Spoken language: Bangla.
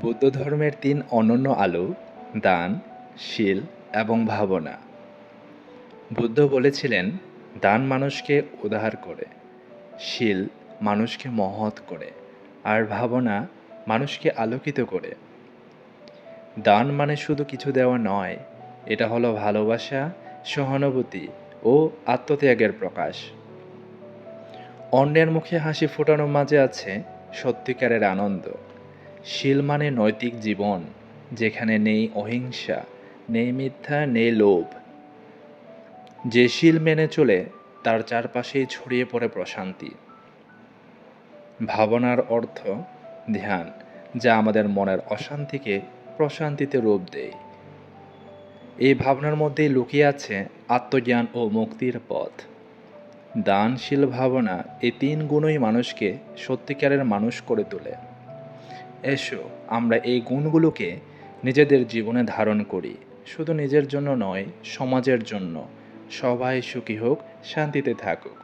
বৌদ্ধ ধর্মের তিন অনন্য আলো, দান, শীল এবং ভাবনা। বুদ্ধ বলেছিলেন, দান মানুষকে উদ্ধার করে, শীল মানুষকে মহৎ করে, আর ভাবনা মানুষকে আলোকিত করে। দান মানে শুধু কিছু দেওয়া নয়, এটা হলো ভালোবাসা, সহানুভূতি ও আত্মত্যাগের প্রকাশ। অন্যের মুখে হাসি ফোটানোর মাঝে আছে সত্যিকারের আনন্দ। শীল মানে নৈতিক জীবন, যেখানে নেই অহিংসা, নেই মিথ্যা, নেই লোভ। যে শীল মেনে চলে, তার চারপাশেই ছড়িয়ে পড়ে প্রশান্তি। ভাবনার অর্থ, ধ্যান, যা আমাদের মনের অশান্তিকে প্রশান্তিতে রূপ দেয়। এই ভাবনার মধ্যেই লুকিয়ে আছে আত্মজ্ঞান ও মুক্তির পথ। দানশীল ভাবনা এই তিন গুণই মানুষকে সত্যিকারের মানুষ করে তোলে। এসো, আমরা এই গুণগুলোকে নিজেদের জীবনে ধারণ করি। শুধু নিজের জন্য নয়, সমাজের জন্য। সবাই সুখী হোক, শান্তিতে থাকুক।